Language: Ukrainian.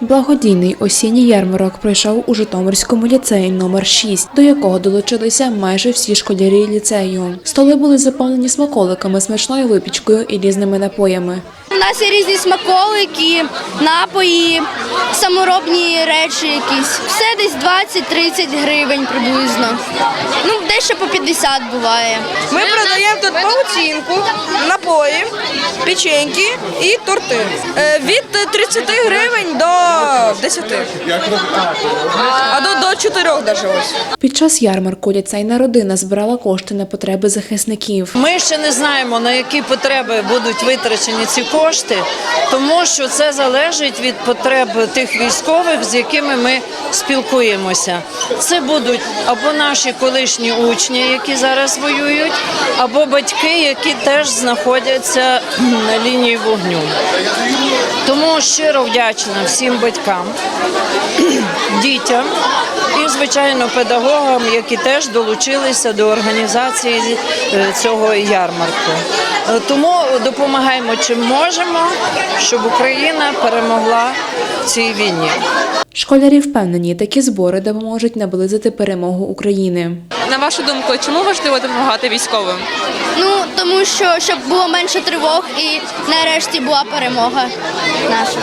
Благодійний осінній ярмарок пройшов у Житомирському ліцеї номер 6, до якого долучилися майже всі школярі ліцею. Столи були заповнені смаколиками, смачною випічкою і різними напоями. У нас є різні смаколики, напої, саморобні речі якісь. Все десь 20-30 гривень приблизно. Ну, дещо 50 буває. Ми продаємо тут паутинку, напої, печеньки і торти. Е, Від 30 гривень до 10. А до, до 4 навіть ось. Під час ярмарку ліцейна родина збирала кошти на потреби захисників. Ми ще не знаємо, на які потреби будуть витрачені ці кошти, тому що це залежить від потреб тих військових, з якими ми спілкуємося. Це будуть або наші колишні учні, які зараз воюють, або батьки, які теж знаходяться на лінії вогню. Тому щиро вдячна всім батькам, дітям і, звичайно, педагогам, які теж долучилися до організації е, цього ярмарку. Е, Тому допомагаємо чим можемо, щоб Україна перемогла в цій війні. Школярі впевнені, такі збори допоможуть наблизити перемогу України. На вашу думку, чому важливо допомагати військовим? Ну, тому що щоб було менше тривог і нарешті була перемога наша.